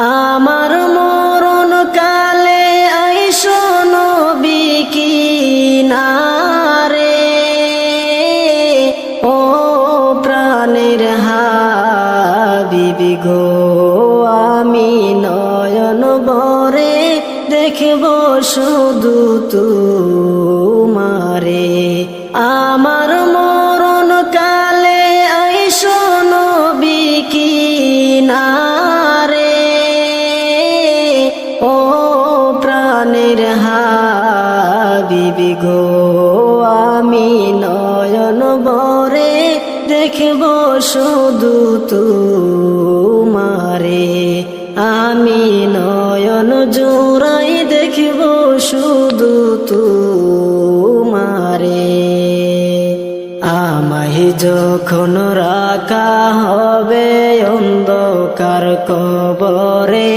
আমার মরণ কালে আইসো নবী কি নারে ও প্রাণের হাবিবি গো, আমি নয়ন বরে দেখব শুধু তোমারে। আমার ও প্রাণের হাবিবি গো, আমি নয়ন বরে দেখব শুধু তোমারে। আমি নয়ন জোড়াই দেখব শুধু তোমারে। আমায় যখন রাখা হবে অন্ধকার কবরে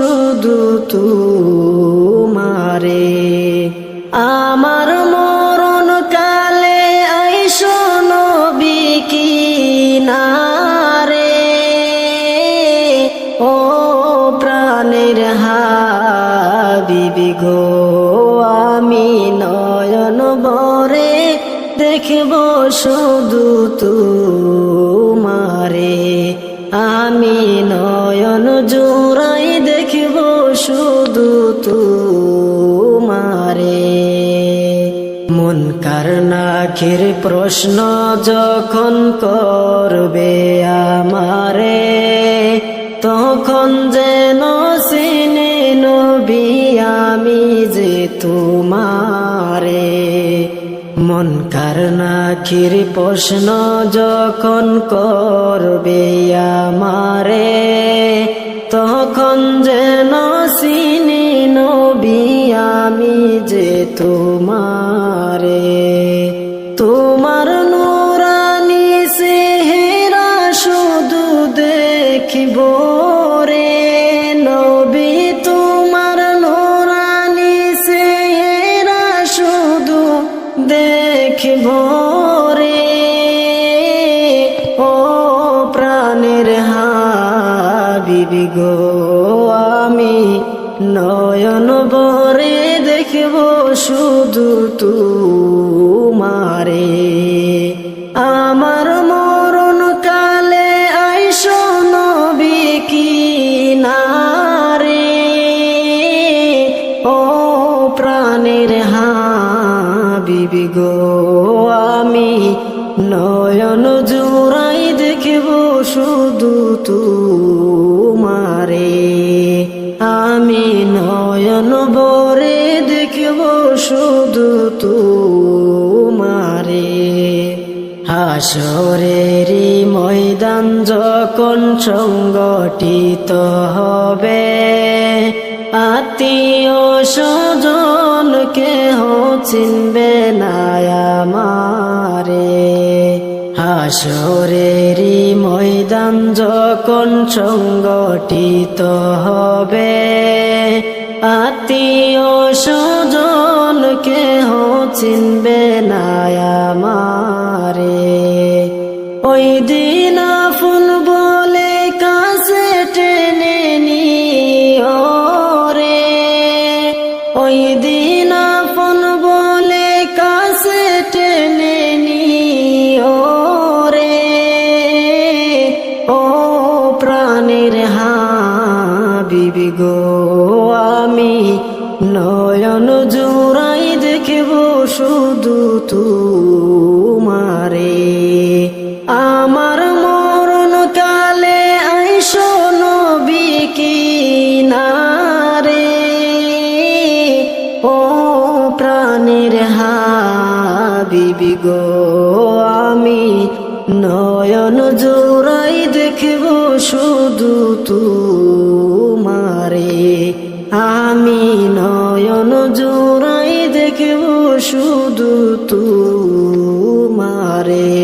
শুধু তোমারে। আমার মরণ কালে আইসো নবী কি নারে ও প্রাণের হাবিবি গো, আমি নয়ন বরে দেখব শুধু তোমারে। আমি নয়ন জোড়াই মন কারনাখির প্রশ্ন যখন করবে আমারে, তখন যেন সিনে নবী আমি যে তোমারে। মন কারনাখির প্রশ্ন যখন করবে আমারে, তখন তোমারে। তোমার নুরানি সেহেরা শুধু দেখিব রে। নবী, তোমার নুরানি সেহেরা শুধু দেখিব রে। ও প্রাণের হাবিবি গো, আমি নয়ন শুধু তোমারে। আমার মরণ কালে আইসো নবী কি নারে ও প্রাণের হাবিবি গো, আমি নয়ন জোড়াই দেখব শুধু তোমারে হাসরেরই ময়দান যখন সংগঠিত হবে, আত্মীয় স্বজন কেহ চিনবে না আমারে। হাসরেরই ময়দান যখন সংগঠিত হবে, আত্মীয় স্বজন কেহ চিনবে না ওই দিন আফুন বলে কাছে টেনে নিও রে। ওই দিন আফুন বলে কাছে টেনে নিও রে। ও প্রাণের হাবিবি গো, আমি নয়ন জোড়াই দেখব শুধু তোমারে আমার মরণ কালে আইসো নবী কিনারে। ও প্রাণীর হাবিবি গো, আমি নয়ন জোড়াই দেখব শুধু তুমারে। আমি নয়ন জোড়াই দেখব শুধু তুমারে।